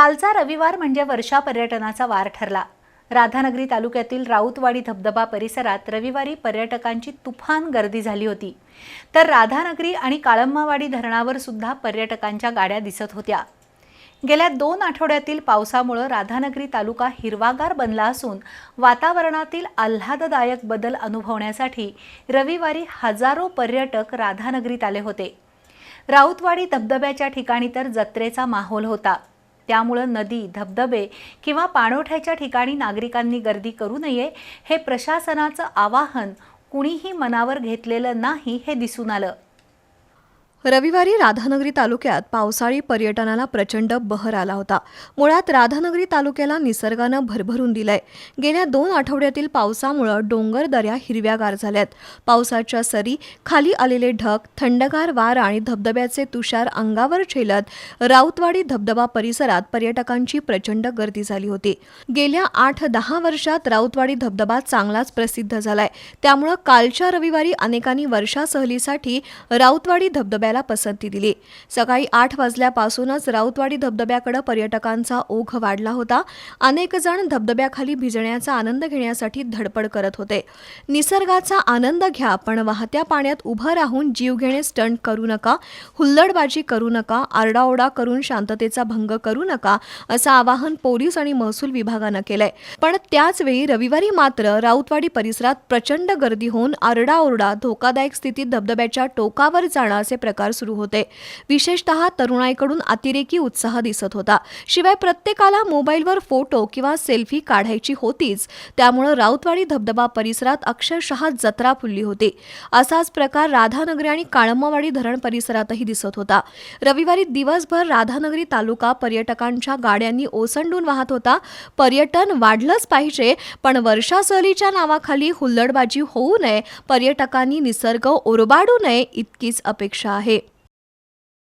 कालचा रविवार म्हणजे वर्षा पर्यटनाचा वार ठरला. राधानगरी तालुक्यातील राऊतवाडी धबधबा परिसरात रविवारी पर्यटकांची तुफान गर्दी झाली होती. तर राधानगरी आणि काळम्मावाडी धरणावर सुद्धा पर्यटकांच्या गाड्या दिसत होत्या. गेल्या दोन आठवड्यातील पावसामुळं राधानगरी तालुका हिरवागार बनला असून वातावरणातील आल्हाददायक बदल अनुभवण्यासाठी रविवारी हजारो पर्यटक राधानगरीत आले होते. राऊतवाडी धबधब्याच्या ठिकाणी तर जत्रेचा माहोल होता. त्यामुळं नदी धबधबे किंवा पाणवठ्याच्या ठिकाणी नागरिकांनी गर्दी करू नये हे प्रशासनाचं आवाहन कुणीही मनावर घेतलेलं नाही हे दिसून आलं. रविवारी राधानगरी तालुक्यात पावसाळी पर्यटनाला प्रचंड बहर आला होता. मुळात राधानगरी तालुक्याला निसर्गानं भरभरून दिलंय. गेल्या दोन आठवड्यातील पावसामुळं डोंगर दऱ्या हिरव्यागार झाल्यात. पावसाच्या सरी खाली आलेले ढग थंडगार वार आणि धबधब्याचे तुषार अंगावर झेलत राऊतवाडी धबधबा परिसरात पर्यटकांची प्रचंड गर्दी झाली होती. गेल्या आठ दहा वर्षात राऊतवाडी धबधबा चांगलाच प्रसिद्ध झालाय. त्यामुळं कालच्या रविवारी अनेकांनी वर्षा सहलीसाठी राऊतवाडी धबधब्या धबधब्याला पसंती दिली. सकाळी आठ वाजल्यापासूनच राऊतवाडी धबधब्याकडे पर्यटकांचा ओघ वाढला होता. अनेक जण धबधब्याखाली भिजण्याचा आनंद घेण्यासाठी धडपड करत होते. निसर्गाचा आनंद घ्या पण वाहत्या पाण्यात उभं राहून जीव घेणे स्टंट करू नका. हुल्लडबाजी करू नका. आरडाओरडा करून शांततेचा भंग करू नका असं आवाहन पोलीस आणि महसूल विभागानं केलंय. पण त्याच वेळी रविवारी मात्र राऊतवाडी परिसरात प्रचंड गर्दी होऊन आरडाओरडा धोकादायक स्थितीत धबधब्याच्या टोकावर जाणं असे प्रकार प्रकार सुरू होते. विशेषतः तरुणाईकडून अतिरेकी उत्साह दिसत होता. शिवाय प्रत्येकाला मोबाईलवर फोटो किंवा सेल्फी काढायची होतीच. त्यामुळं राऊतवाडी धबधबा परिसरात अक्षरशः जत्रा फुलली होती. असाच प्रकार राधानगरी आणि काळंबवाडी धरण परिसरातही दिसत होता. रविवारी दिवसभर राधानगरी तालुका पर्यटकांच्या गाड्यांनी ओसंडून वाहत होता. पर्यटन वाढलंच पाहिजे पण वर्षा सहलीच्या नावाखाली हुल्लडबाजी होऊ नये पर्यटकांनी निसर्ग ओरबाडू नये इतकीच अपेक्षा आहे.